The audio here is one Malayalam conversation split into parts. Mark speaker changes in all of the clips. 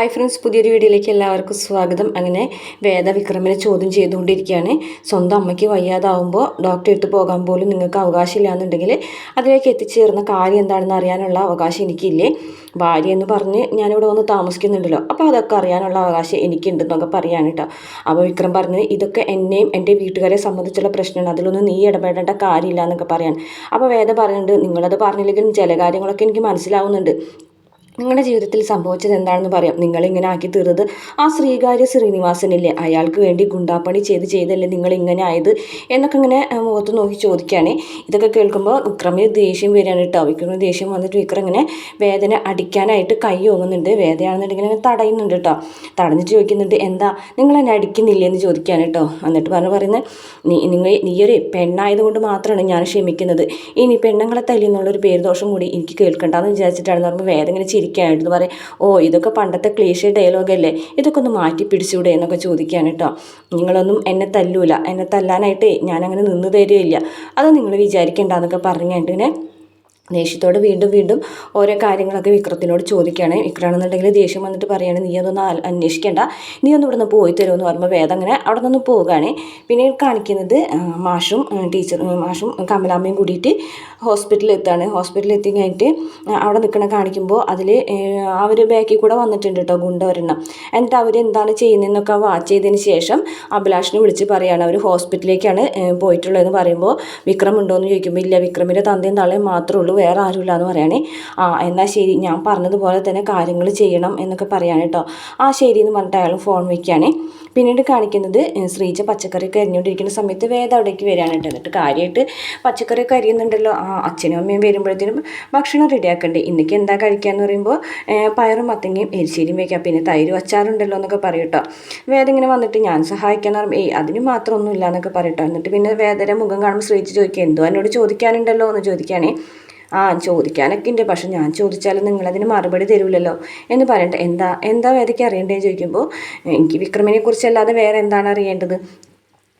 Speaker 1: ഹായ് ഫ്രണ്ട്സ് പുതിയൊരു വീഡിയോയിലേക്ക് എല്ലാവർക്കും സ്വാഗതം. അങ്ങനെ വേദ വിക്രമിനെ ചോദ്യം ചെയ്തുകൊണ്ടിരിക്കുകയാണ്. സ്വന്തം അമ്മയ്ക്ക് വയ്യാതാവുമ്പോൾ ഡോക്ടറെ അടുത്ത് പോകാൻ പോലും നിങ്ങൾക്ക് അവകാശമില്ല എന്നുണ്ടെങ്കിൽ അതിലേക്ക് എത്തിച്ചേർന്ന കാര്യം എന്താണെന്ന് അറിയാനുള്ള അവകാശം എനിക്കില്ലേ? ഭാര്യ എന്ന് പറഞ്ഞ് ഞാനിവിടെ വന്ന് താമസിക്കുന്നുണ്ടല്ലോ. അപ്പോൾ അതൊക്കെ അറിയാനുള്ള അവകാശം എനിക്കുണ്ടെന്നൊക്കെ പറയാണ് കേട്ടോ. അപ്പോൾ വിക്രം പറഞ്ഞ് ഇതൊക്കെ എന്നെയും എന്റെ വീട്ടുകാരെ സംബന്ധിച്ചുള്ള പ്രശ്നമാണ്. അതിലൊന്നും നീ ഇടപെടേണ്ട കാര്യമില്ല എന്നൊക്കെ പറയാൻ അപ്പോൾ വേദ പറയുന്നുണ്ട് നിങ്ങളത് പറഞ്ഞില്ലെങ്കിലും ചില കാര്യങ്ങളൊക്കെ എനിക്ക് മനസ്സിലാവുന്നുണ്ട്. നിങ്ങളുടെ ജീവിതത്തിൽ സംഭവിച്ചത് എന്താണെന്ന് പറയാം. നിങ്ങളിങ്ങനെ ആക്കി തീർന്നത് ആ ശ്രീകാര്യ ശ്രീനിവാസനില്ലേ? അയാൾക്ക് വേണ്ടി ഗുണ്ടാപ്പണി ചെയ്ത് ചെയ്തല്ലേ നിങ്ങൾ ഇങ്ങനെ ആയത്? എന്നൊക്കെ ഇങ്ങനെ മുഖത്ത് നോക്കി ചോദിക്കുകയാണ് ഇതൊക്കെ കേൾക്കുമ്പോൾ വിക്രമിന് ദേഷ്യം വരികയാണ് കേട്ടോ. വിക്രമിന് ദേഷ്യം വന്നിട്ട് വിക്രം ഇങ്ങനെ വേദന അടിക്കാനായിട്ട് കൈ ഓങ്ങുന്നുണ്ട്. വേദനയാണെന്നുണ്ടെങ്കിൽ ഇങ്ങനെ തടയുന്നുണ്ട് കേട്ടോ. തടഞ്ഞിട്ട് ചോദിക്കുന്നുണ്ട് എന്താ? നിങ്ങൾ എന്നെ അടിക്കുന്നില്ലേ? എന്ന് ചോദിക്കുകയാണ് കേട്ടോ. എന്നിട്ട് പറഞ്ഞു പറയുന്നത് നീ നിങ്ങൾ നീയൊരു പെണ്ണായതുകൊണ്ട് മാത്രമാണ് ഞാൻ ക്ഷമിക്കുന്നത്. ഇനി പെണ്ണുങ്ങളെ തല്ലിയെന്നുള്ളൊരു പേരുദോഷം പേര് ദോഷം കൂടി എനിക്ക് കേൾക്കണ്ടെന്ന് വിചാരിച്ചിട്ടാണ് പറയുമ്പോൾ വേദന ഇങ്ങനെ ചിരിക്കാനായിട്ട് പറയും. ഓ ഇതൊക്കെ പണ്ടത്തെ ക്ലേശ ഡയലോഗല്ലേ ഇതൊക്കെ ഒന്ന് മാറ്റി പിടിച്ചൂടെ? എന്നൊക്കെ ചോദിക്കുകയാണ് കേട്ടോ. നിങ്ങളൊന്നും എന്നെ തല്ലൂല. എന്നെ തല്ലാനായിട്ടേ ഞാനങ്ങനെ നിന്ന് തരികയില്ല. അത് നിങ്ങൾ വിചാരിക്കേണ്ട വിചാരിക്കേണ്ടെന്നൊക്കെ പറഞ്ഞിട്ട് ഇങ്ങനെ ദേഷ്യത്തോട് വീണ്ടും വീണ്ടും ഓരോ കാര്യങ്ങളൊക്കെ വിക്രത്തിനോട് ചോദിക്കുകയാണ്. വിക്രമാണെന്നുണ്ടെങ്കിൽ ദേഷ്യം വന്നിട്ട് പറയുകയാണ് നീ അതൊന്നും അന്വേഷിക്കേണ്ട. നീ ഒന്ന് ഇവിടുന്ന് പോയി തരുമെന്ന് പറയുമ്പോൾ വേദം അങ്ങനെ അവിടെ നിന്ന് പോവുകയാണ്. പിന്നെ കാണിക്കുന്നത് മാഷും ടീച്ചർ മാഷും കമലാമ്മയും കൂടിയിട്ട് ഹോസ്പിറ്റലിൽ എത്താണ് ഹോസ്പിറ്റലിൽ എത്തി കഴിഞ്ഞിട്ട് അവിടെ നിൽക്കണ കാണിക്കുമ്പോൾ അതിൽ അവർ ബാക്കിൽ കൂടെ വന്നിട്ടുണ്ട് കേട്ടോ ഗുണ്ട ഒരെണ്ണം. എന്നിട്ട് അവർ എന്താണ് ചെയ്യുന്നതെന്നൊക്കെ വാച്ച് ചെയ്തതിന് ശേഷം അഭിലാഷിനെ വിളിച്ച് പറയുകയാണ് അവർ ഹോസ്പിറ്റലിലേക്കാണ് പോയിട്ടുള്ളതെന്ന് പറയുമ്പോൾ വിക്രം ഉണ്ടോ എന്ന് ചോദിക്കുമ്പോൾ ഇല്ല വിക്രമിന്റെ തന്തയും തള്ളയും മാത്രമേ ഉള്ളൂ വേറെ ആരുമില്ല എന്ന് പറയുകയാണെ ആ എന്നാൽ ശരി ഞാൻ പറഞ്ഞതുപോലെ തന്നെ കാര്യങ്ങൾ ചെയ്യണം എന്നൊക്കെ പറയാണ് കേട്ടോ ആ ശരി എന്ന് പറഞ്ഞിട്ട് അയാൾ ഫോൺ വയ്ക്കുകയാണ് പിന്നീട് കാണിക്കുന്നത് ശ്രീജ പച്ചക്കറിയൊക്കെ അരിഞ്ഞുകൊണ്ടിരിക്കുന്ന സമയത്ത് വേദം അവിടേക്ക് വരികയാണ് കേട്ടോ എന്നിട്ട് കാര്യമായിട്ട് പച്ചക്കറിയൊക്കെ അരിയുന്നുണ്ടല്ലോ. ആ അച്ഛനും അമ്മയും വരുമ്പോഴത്തേനും ഭക്ഷണം റെഡിയാക്കണ്ടേ ഇന്നേക്ക് എന്താ കഴിക്കാന്ന് പറയുമ്പോൾ പയറും മത്തങ്ങയും എരിശ്ശേരിയും വയ്ക്കാം പിന്നെ തൈരും അച്ചാറുണ്ടല്ലോ എന്നൊക്കെ പറയും കേട്ടോ ഇങ്ങനെ വന്നിട്ട് ഞാൻ പറയുമ്പോൾ ഏയ് അതിന് മാത്രമൊന്നും ഇല്ല എന്നൊക്കെ പറയട്ടോ എന്നിട്ട് പിന്നെ വേദന മുഖം കാണുമ്പോൾ ശ്രീജ് ചോദിക്കുക എന്തോ എന്നോട് ചോദിക്കാനുണ്ടല്ലോ എന്ന് ചോദിക്കുകയാണേ ആ ചോദിക്കാനൊക്കെ ഉണ്ട് പക്ഷെ ഞാൻ ചോദിച്ചാലും നിങ്ങളതിന് മറുപടി തരൂലല്ലോ. എന്ന് പറയട്ടെ എന്താ എന്താ വേദയ്ക്ക് അറിയേണ്ടതെന്ന് ചോദിക്കുമ്പോൾ എനിക്ക് വിക്രമിനെ കുറിച്ചല്ലാതെ വേറെ എന്താണ് അറിയേണ്ടത്?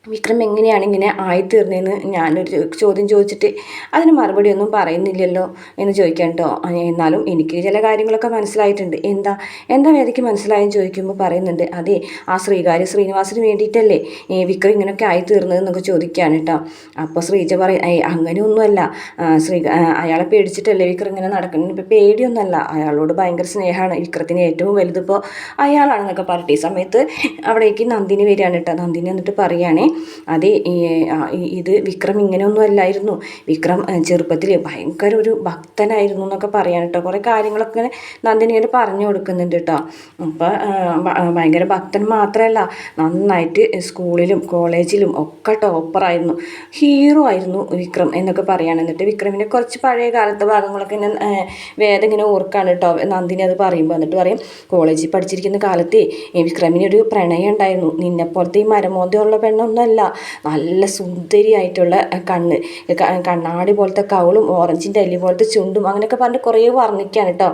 Speaker 1: വിക്രം എങ്ങനെയാണ് ഇങ്ങനെ ആയിത്തീർന്നതെന്ന് ഞാനൊരു ചോദ്യം ചോദിച്ചിട്ട് അതിന് മറുപടി ഒന്നും പറയുന്നില്ലല്ലോ എന്ന് ചോദിക്കാൻ കേട്ടോ എന്നാലും എനിക്ക് ചില കാര്യങ്ങളൊക്കെ മനസ്സിലായിട്ടുണ്ട്. എന്താ എന്താ വേദയ്ക്ക് മനസ്സിലായെന്ന് ചോദിക്കുമ്പോൾ പറയുന്നുണ്ട് അതെ ആ ശ്രീകാര്യ ശ്രീനിവാസിന് വേണ്ടിയിട്ടല്ലേ വിക്രം ഇങ്ങനെയൊക്കെ ആയിത്തീർന്നതെന്നൊക്കെ ചോദിക്കുകയാണ് കേട്ടോ അപ്പോൾ ശ്രീജ പറയും അങ്ങനെയൊന്നുമല്ല. ശ്രീ അയാളെ പേടിച്ചിട്ടല്ലേ വിക്രം ഇങ്ങനെ നടക്കുന്നത് ഇപ്പം പേടിയൊന്നുമല്ല. അയാളോട് ഭയങ്കര സ്നേഹമാണ്. വിക്രത്തിന് ഏറ്റവും വലുതിപ്പോൾ അയാളാണെന്നൊക്കെ പറഞ്ഞിട്ട് ഈ സമയത്ത് അവിടേക്ക് നന്ദിനി വരികയാണ് കേട്ടോ നന്ദിനി എന്നിട്ട് പറയുകയാണേ അതെ ഇത് വിക്രം ഇങ്ങനെയൊന്നും അല്ലായിരുന്നു. വിക്രം ചെറുപ്പത്തിൽ ഭയങ്കര ഒരു ഭക്തനായിരുന്നു എന്നൊക്കെ പറയാൻ കേട്ടോ കുറേ കാര്യങ്ങളൊക്കെ നന്ദിനി ഇങ്ങനെ പറഞ്ഞു കൊടുക്കുന്നുണ്ട് കേട്ടോ അപ്പോൾ ഭയങ്കര ഭക്തൻ മാത്രമല്ല നന്നായിട്ട് സ്കൂളിലും കോളേജിലും ഒക്കെ ടോപ്പറായിരുന്നു ഹീറോ ആയിരുന്നു വിക്രം എന്നൊക്കെ പറയാണ്. എന്നിട്ട് വിക്രമിന്റെ കുറച്ച് പഴയ കാലത്തെ ഭാഗങ്ങളൊക്കെ ഇങ്ങനെ വേദം ഇങ്ങനെ ഓർക്കാണ് കേട്ടോ നന്ദിനി അത് പറയുമ്പോൾ എന്നിട്ട് പറയും കോളേജിൽ പഠിച്ചിരിക്കുന്ന കാലത്ത് വിക്രമിനൊരു പ്രണയം ഉണ്ടായിരുന്നു. നിന്നെപ്പോലത്തെ ഈ മരമോന്തയുള്ള പെണ്ണൊന്നും ഒന്നുമല്ല നല്ല സുന്ദരിയായിട്ടുള്ള കണ്ണ്. കണ്ണാടി പോലത്തെ കവളും ഓറഞ്ചിന്റെ അല്ലി പോലത്തെ ചുണ്ടും അങ്ങനെയൊക്കെ പറഞ്ഞിട്ട് കുറേ വർണിക്കുകയാണ് കേട്ടോ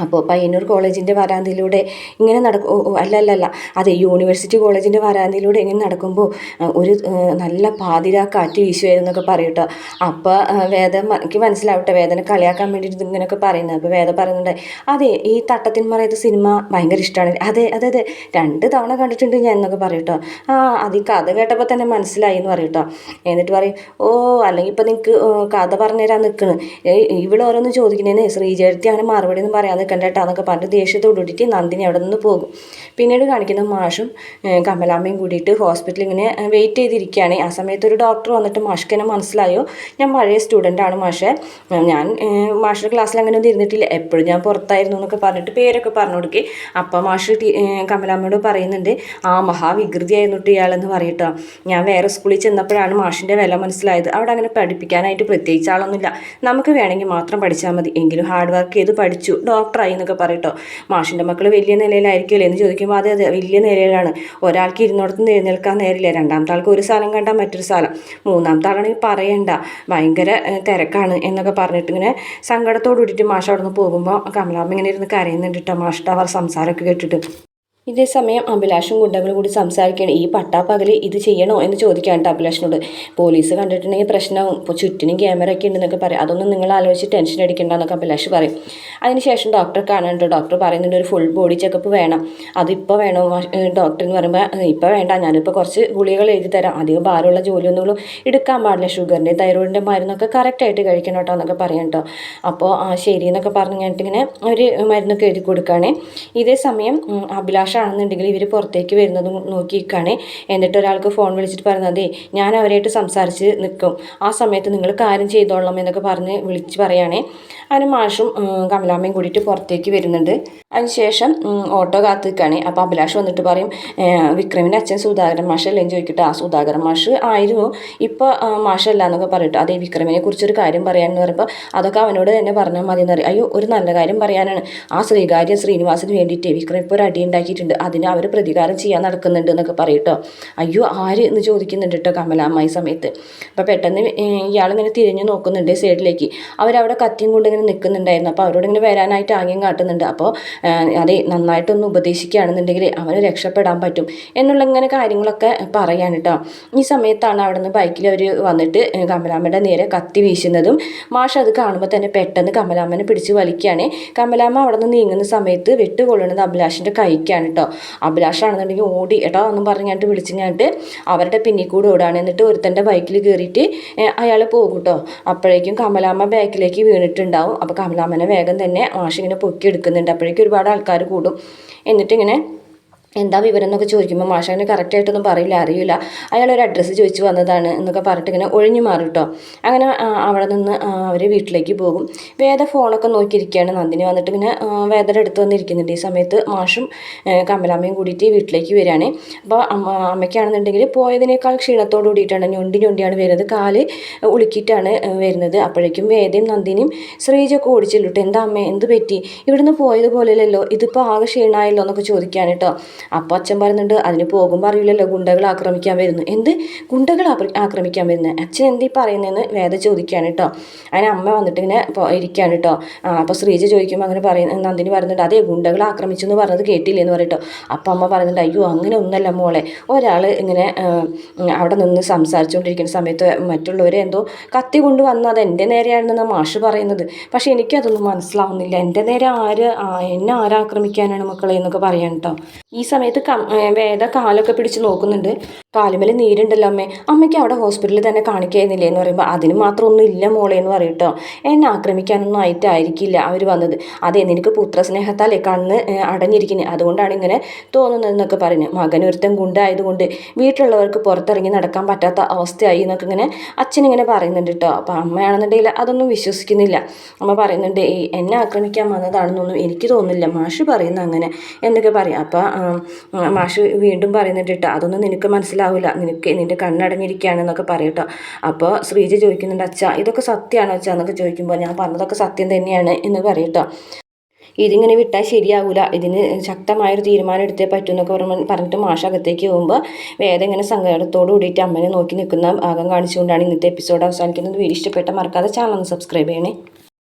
Speaker 1: അപ്പോൾ പയ്യന്നൂർ കോളേജിന്റെ വരാന്തിയിലൂടെ ഇങ്ങനെ നടക്കും അല്ല അല്ല അല്ല അതെ യൂണിവേഴ്സിറ്റി കോളേജിന്റെ വരാന്തിയിലൂടെ ഇങ്ങനെ നടക്കുമ്പോൾ ഒരു നല്ല പാതിരാ കാറ്റ് വീശുമായിരുന്നൊക്കെ പറയും കേട്ടോ അപ്പോൾ വേദം എനിക്ക് മനസ്സിലാവട്ടെ വേദന കളിയാക്കാൻ വേണ്ടിയിട്ട് ഇങ്ങനെയൊക്കെ പറയുന്നത്. അപ്പോൾ വേദ പറയുന്നുണ്ട് അതെ ഈ തട്ടത്തിൻ മറയത്ത് സിനിമ ഭയങ്കര ഇഷ്ടമാണ് അതെ അതെ അതെ രണ്ട് തവണ കണ്ടിട്ടുണ്ട് ഞാൻ എന്നൊക്കെ പറയും കേട്ടോ ആ അത് ഈ കഥ കേട്ടപ്പോൾ തന്നെ മനസ്സിലായി എന്ന് പറയും കേട്ടോ എന്നിട്ട് പറയും ഓ അല്ലെങ്കിൽ ഇപ്പോൾ നിങ്ങൾക്ക് കഥ പറഞ്ഞു തരാൻ നിൽക്കുന്നു ഇവിടെ ഓരോന്ന് ചോദിക്കുന്നതിന് ശ്രീചേരത്തി അങ്ങനെ മറുപടി ഒന്നും പറയാതെ നിൽക്കണ്ട എന്നൊക്കെ പറഞ്ഞിട്ട് ദേഷ്യത്തോടുകൂടിയിട്ട് നന്ദിനി അവിടെ നിന്ന് പോകും. പിന്നീട് കാണിക്കുന്ന മാഷും കമലാമ്മയും കൂടിയിട്ട് ഹോസ്പിറ്റലിൽ ഇങ്ങനെ വെയിറ്റ് ചെയ്തിരിക്കുകയാണ്. ആ സമയത്ത് ഒരു ഡോക്ടർ വന്നിട്ട് മാഷ്ക്ക് എന്നെ മനസ്സിലായോ? ഞാൻ പഴയ ആണ് മാഷെ. ഞാൻ മാഷിന്റെ ക്ലാസ്സിൽ അങ്ങനെ ഒന്നും ഇരുന്നിട്ടില്ല. എപ്പോഴും ഞാൻ പുറത്തായിരുന്നു എന്നൊക്കെ പറഞ്ഞിട്ട് പേരൊക്കെ പറഞ്ഞു കൊടുക്കേ. അപ്പം മാഷ് കമലാമ്മയോട് പറയുന്നുണ്ട് ആ മഹാവികൃതിയായിരുന്നു ഇയാളെന്ന് പറയട്ടോ. ഞാൻ വേറെ സ്കൂളിൽ ചെന്നപ്പോഴാണ് മാഷിന്റെ വില മനസ്സിലായത്. അവിടെ അങ്ങനെ പഠിപ്പിക്കാനായിട്ട് പ്രത്യേകിച്ച് ആളൊന്നുമില്ല. നമുക്ക് വേണമെങ്കിൽ മാത്രം പഠിച്ചാൽ മതി. എങ്കിലും ഹാർഡ് വർക്ക് ചെയ്ത് പഠിച്ചു. ഡോക്ടർ ഡോക്ടറായി എന്നൊക്കെ പറയട്ടോ മാഷിന്റെ മക്കൾ വലിയ നിലയിലായിരിക്കുമല്ലേ എന്ന് ചോദിക്കുമ്പോൾ അതെ വലിയ നിലയിലാണ്. ഒരാൾക്ക് ഇരുന്നോടത്ത് എഴുന്നേൽക്കാൻ നേരില്ല. രണ്ടാമത്തെ ആൾക്ക് ഒരു സ്ഥലം കണ്ടാൽ മറ്റൊരു സ്ഥലം. മൂന്നാമത്തെ ആളാണെങ്കിൽ പറയണ്ട. ഭയങ്കര തിരക്കാണ് എന്നൊക്കെ പറഞ്ഞിട്ട് ഇങ്ങനെ സങ്കടത്തോട് കൂടിയിട്ട് മാഷ് അവിടെ നിന്ന് പോകുമ്പോൾ കമലാമ്മ ഇങ്ങനെ ഇരുന്ന് കരയുന്നുണ്ട് കേട്ടോ മാഷിട്ട് അവർ സംസാരമൊക്കെ കേട്ടിട്ട്. ഇതേ സമയം അഭിലാഷും ഗുണ്ടകളും കൂടി സംസാരിക്കുകയാണ്. ഈ പട്ടാപ്പകൽ ഇത് ചെയ്യണോ എന്ന് ചോദിക്കാണ്ട് അഭിലാഷിനോട്. പോലീസ് കണ്ടിട്ടുണ്ടെങ്കിൽ പ്രശ്നവും ഇപ്പോൾ ചുറ്റിനും ക്യാമറ ഒക്കെ ഉണ്ടെന്നൊക്കെ പറയും. അതൊന്നും നിങ്ങൾ ആലോചിച്ച് ടെൻഷൻ അടിക്കണ്ടെന്നൊക്കെ അഭിലാഷ് പറയും. അതിനുശേഷം ഡോക്ടറെ കാണാനുണ്ട് ഡോക്ടർ പറയുന്നുണ്ട് ഒരു ഫുൾ ബോഡി ചെക്കപ്പ് വേണം. അതിപ്പോൾ വേണോ? ഡോക്ടർ എന്ന് പറയുമ്പോൾ ഇപ്പോൾ വേണ്ട. ഞാനിപ്പോൾ കുറച്ച് ഗുളികൾ എഴുതി തരാം. അധികം ഭാരമുള്ള ജോലിയൊന്നും എടുക്കാൻ പാടില്ല. ഷുഗറിന്റെ തൈറോയിഡിന്റെ മരുന്നൊക്കെ കറക്റ്റായിട്ട് കഴിക്കണം കേട്ടോ എന്നൊക്കെ പറയാം കേട്ടോ. അപ്പോൾ ശരി എന്നൊക്കെ പറഞ്ഞു കഴിഞ്ഞിട്ട് ഇങ്ങനെ ഒരു മരുന്നൊക്കെ എഴുതി കൊടുക്കുകയാണ്. ഇതേ സമയം ഉം, അഭിലാഷാണെന്നുണ്ടെങ്കിൽ ഇവർ പുറത്തേക്ക് വരുന്നത് നോക്കി നിൽക്കുകയാണ് എന്നിട്ട് ഒരാൾക്ക് ഫോൺ വിളിച്ചിട്ട് പറഞ്ഞതേ ഞാൻ അവരായിട്ട് സംസാരിച്ച് നിൽക്കും. ആ സമയത്ത് നിങ്ങൾ കാര്യം ചെയ്തോളാം എന്നൊക്കെ പറഞ്ഞ് വിളിച്ച് പറയുകയാണേ അതിന് മാഷും കമലാമ്മയും കൂടിയിട്ട് പുറത്തേക്ക് വരുന്നുണ്ട്. അതിനുശേഷം ഓട്ടോ കാത്ത് നിൽക്കുകയാണ് അപ്പോൾ അഭിലാഷ് വന്നിട്ട് പറയും "ഏ, വിക്രമിന്റെ അച്ഛൻ സുധാകരൻ മാഷ് അല്ലേ ചോദിക്കട്ടെ. ആ സുധാകരൻ മാഷ് ആയിരുന്നു. ഇപ്പോൾ മാഷല്ല എന്നൊക്കെ പറയട്ടെ അതേ വിക്രമിനെ കുറിച്ചൊരു കാര്യം പറയാമെന്ന് പറയുമ്പോൾ അതൊക്കെ അവനോട് തന്നെ പറഞ്ഞാൽ മതി എന്ന് പറയും. അയ്യോ ഒരു നല്ല കാര്യം പറയാനാണ്. ആ ശ്രീകാര്യ ശ്രീനിവാസിന് വേണ്ടിയിട്ട് വിക്രം ഇപ്പോൾ ഒരു അടി ഉണ്ടാക്കിയിട്ടുണ്ട് അതിന് അവർ പ്രതികാരം ചെയ്യാൻ നടക്കുന്നുണ്ട് എന്നൊക്കെ പറയട്ടോ. അയ്യോ ആര് എന്ന് ചോദിക്കുന്നുണ്ട് കേട്ടോ കമലാമ്മ ഈ സമയത്ത്. അപ്പോൾ പെട്ടെന്ന് ഇയാളിങ്ങനെ തിരിഞ്ഞു നോക്കുന്നുണ്ട് സൈഡിലേക്ക്. അവരവിടെ കത്തിയും കൊണ്ട് ഇങ്ങനെ നിൽക്കുന്നുണ്ടായിരുന്നു. അപ്പോൾ അവരോട് ഇങ്ങനെ വരാനായിട്ട് ആംഗ്യം കാട്ടുന്നുണ്ട്. അപ്പോൾ അതെ നന്നായിട്ടൊന്ന് ഉപദേശിക്കുകയാണെന്നുണ്ടെങ്കിൽ അവന് രക്ഷപ്പെടാൻ പറ്റും എന്നുള്ള ഇങ്ങനെ കാര്യങ്ങളൊക്കെ പറയാൻ കേട്ടോ ഈ സമയത്താണ് അവിടെ നിന്ന് ബൈക്കിൽ അവർ വന്നിട്ട് കമലാമ്മയുടെ നേരെ കത്തി വീശുന്നതും മാഷ് അത് കാണുമ്പോൾ തന്നെ പെട്ടെന്ന് കമലാമ്മനെ പിടിച്ച് വലിക്കുകയാണ്. കമലാമ്മ അവിടെ നിന്ന് നീങ്ങുന്ന സമയത്ത് വെട്ടുകൊള്ളുന്നത് അഭിലാഷിന്റെ കൈക്കാണ് കേട്ടോ. അഭിലാഷാണെന്നുണ്ടെങ്കിൽ ഓടി ഏട്ടോ ഒന്നും പറഞ്ഞിട്ട് വിളിച്ചിങ്ങാട്ട് അവരുടെ പിന്നിൽ കൂടെ ഓടാണ്. എന്നിട്ട് ഒരുത്തന്റെ ബൈക്കിൽ കയറിയിട്ട് അയാൾ പോകും കേട്ടോ. അപ്പോഴേക്കും കമലാമ്മ ബാക്കിലേക്ക് വീണിട്ടുണ്ടാവും. അപ്പോൾ കമലാമ്മനെ വേഗം തന്നെ മാഷിങ്ങനെ പൊക്കി എടുക്കുന്നുണ്ട് അപ്പോഴേക്കും ഒരുപാട് ആൾക്കാർ കൂടും. എന്നിട്ടിങ്ങനെ എന്താ വിവരം എന്നൊക്കെ ചോദിക്കുമ്പോൾ മാഷാനെ കറക്റ്റായിട്ടൊന്നും പറയില്ല അറിയില്ല. അയാൾ ഒരു അഡ്രസ്സ് ചോദിച്ചു വന്നതാണ് എന്നൊക്കെ പറഞ്ഞിട്ട് ഇങ്ങനെ ഒഴിഞ്ഞു മാറും കേട്ടോ അങ്ങനെ അവിടെ നിന്ന് അവർ വീട്ടിലേക്ക് പോകും. വേദ ഫോണൊക്കെ നോക്കിയിരിക്കുകയാണ്. നന്ദിനി വന്നിട്ട് ഇങ്ങനെ വേദന അടുത്ത് വന്നിരിക്കുന്നുണ്ട്. ഈ സമയത്ത് മാഷും കമലാമ്മയും കൂടിയിട്ട് വീട്ടിലേക്ക് വരികയാണ്. അപ്പോൾ അമ്മ അമ്മയ്ക്കാണെന്നുണ്ടെങ്കിൽ പോയതിനേക്കാൾ ക്ഷീണത്തോട് കൂടിയിട്ടാണ് ഞൊണ്ടി ഞൊണ്ടിയാണ് വരുന്നത്. കാൽ ഉളുക്കിയിട്ടാണ് വരുന്നത്. അപ്പോഴേക്കും വേദയും നന്ദിനിയും ശ്രീജൊക്കെ ഓടിച്ചില്ലിട്ട്. എന്താ അമ്മ എന്ത് പറ്റി? ഇവിടുന്ന് പോയതുപോലെയല്ലോ ഇതിപ്പോൾ ആകെ ക്ഷീണമായല്ലോ എന്നൊക്കെ ചോദിക്കാൻ കേട്ടോ അപ്പോൾ അച്ഛൻ പറയുന്നുണ്ട് അതിന് പോകുമ്പോൾ അറിയില്ലല്ലോ ഗുണ്ടകൾ ആക്രമിക്കാൻ വരുന്നു. എന്ത്? ഗുണ്ടകൾ ആക്രമിക്കാൻ വരുന്നത് അച്ഛൻ എന്തീ പറയുന്നതെന്ന് വേദ ചോദിക്കുകയാണ് കേട്ടോ അതിന് അമ്മ വന്നിട്ട് ഇങ്ങനെ ഇരിക്കുകയാണ് കേട്ടോ അപ്പോൾ ശ്രീജ ചോദിക്കുമ്പോൾ അങ്ങനെ പറയുന്ന നന്ദിനി പറയുന്നുണ്ട് അതേ ഗുണ്ടകൾ ആക്രമിച്ചു എന്ന് പറഞ്ഞത് കേട്ടില്ലേ എന്ന് പറയട്ടോ അപ്പോൾ അമ്മ പറയുന്നുണ്ട് അയ്യോ അങ്ങനെ ഒന്നല്ല മോളെ. ഒരാൾ ഇങ്ങനെ അവിടെ നിന്ന് സംസാരിച്ചുകൊണ്ടിരിക്കുന്ന സമയത്ത് മറ്റുള്ളവരെ എന്തോ കത്തി കൊണ്ട് വന്ന് അത് എന്റെ നേരെയാണെന്നാണ് മാഷ് പറയുന്നത്. പക്ഷേ എനിക്കതൊന്നും മനസ്സിലാവുന്നില്ല. എന്റെ നേരെ ആര് എന്നെ ആരാക്രമിക്കാനാണ് മക്കളെ എന്നൊക്കെ പറയാൻ കേട്ടോ ഈ സമയത്ത് വേദ കാലൊക്കെ പിടിച്ച് നോക്കുന്നുണ്ട്. കാലുമേൽ നീരുണ്ടല്ലോ അമ്മേ. അമ്മയ്ക്ക് അവിടെ ഹോസ്പിറ്റലിൽ തന്നെ കാണിക്കായിരുന്നില്ലേ എന്ന് പറയുമ്പോൾ അതിന് മാത്രം ഒന്നും ഇല്ല മോളെ എന്ന് പറയട്ടോ. എന്നെ ആക്രമിക്കാനൊന്നും ആയിട്ടായിരിക്കില്ല അവർ വന്നത്. അതെ നിനക്ക് പുത്രസ്നേഹത്താലേ കണ്ണ് അടഞ്ഞിരിക്കുന്നത് അതുകൊണ്ടാണ് ഇങ്ങനെ തോന്നുന്നതെന്നൊക്കെ പറഞ്ഞു. മകൻ ഒരുത്തൻ ഗുണ്ടായതുകൊണ്ട് വീട്ടിലുള്ളവർക്ക് പുറത്തിറങ്ങി നടക്കാൻ പറ്റാത്ത അവസ്ഥയായി എന്നൊക്കെ ഇങ്ങനെ അച്ഛനിങ്ങനെ പറയുന്നുണ്ട് കേട്ടോ. അപ്പോൾ അമ്മയാണെന്നുണ്ടെങ്കിൽ അതൊന്നും വിശ്വസിക്കുന്നില്ല. അമ്മ പറയുന്നുണ്ട് എന്നെ ആക്രമിക്കാൻ വന്നതാണെന്നൊന്നും എനിക്ക് തോന്നുന്നില്ല. മാഷ് പറയുന്ന അങ്ങനെ എന്നൊക്കെ പറയും. അപ്പോൾ മാഷ് വീണ്ടും പറയുന്നുണ്ട് കേട്ടോ അതൊന്നും നിനക്ക് മനസ്സിലാവില്ല നിനക്ക് നിന്റെ കണ്ണടഞ്ഞിരിക്കുകയാണെന്നൊക്കെ പറയും കേട്ടോ അപ്പോൾ ശ്രീജ ചോദിക്കുന്നുണ്ട് അച്ഛാ ഇതൊക്കെ സത്യമാണോ അച്ഛാ? എന്നൊക്കെ ചോദിക്കുമ്പോൾ ഞാൻ പറഞ്ഞതൊക്കെ സത്യം തന്നെയാണ് എന്ന് പറയും കേട്ടോ ഇതിങ്ങനെ വിട്ടാൽ ശരിയാവില്ല ഇതിന് ശക്തമായൊരു തീരുമാനം എടുത്തേ പറ്റൂ എന്നൊക്കെ പറഞ്ഞ് പറഞ്ഞിട്ട് മാഷ് അകത്തേക്ക് പോകുമ്പോൾ വേദം ഇങ്ങനെ സങ്കടത്തോട് കൂടിയിട്ട് അമ്മനെ നോക്കി നിൽക്കുന്ന ഭാഗം കാണിച്ചുകൊണ്ടാണ് ഇന്നത്തെ എപ്പിസോഡ് അവസാനിക്കുന്നത്. വീഡിയോ ഇഷ്ടപ്പെട്ട മറക്കാതെ ചാനൽ ഒന്ന് സബ്സ്ക്രൈബ് ചെയ്യണേ.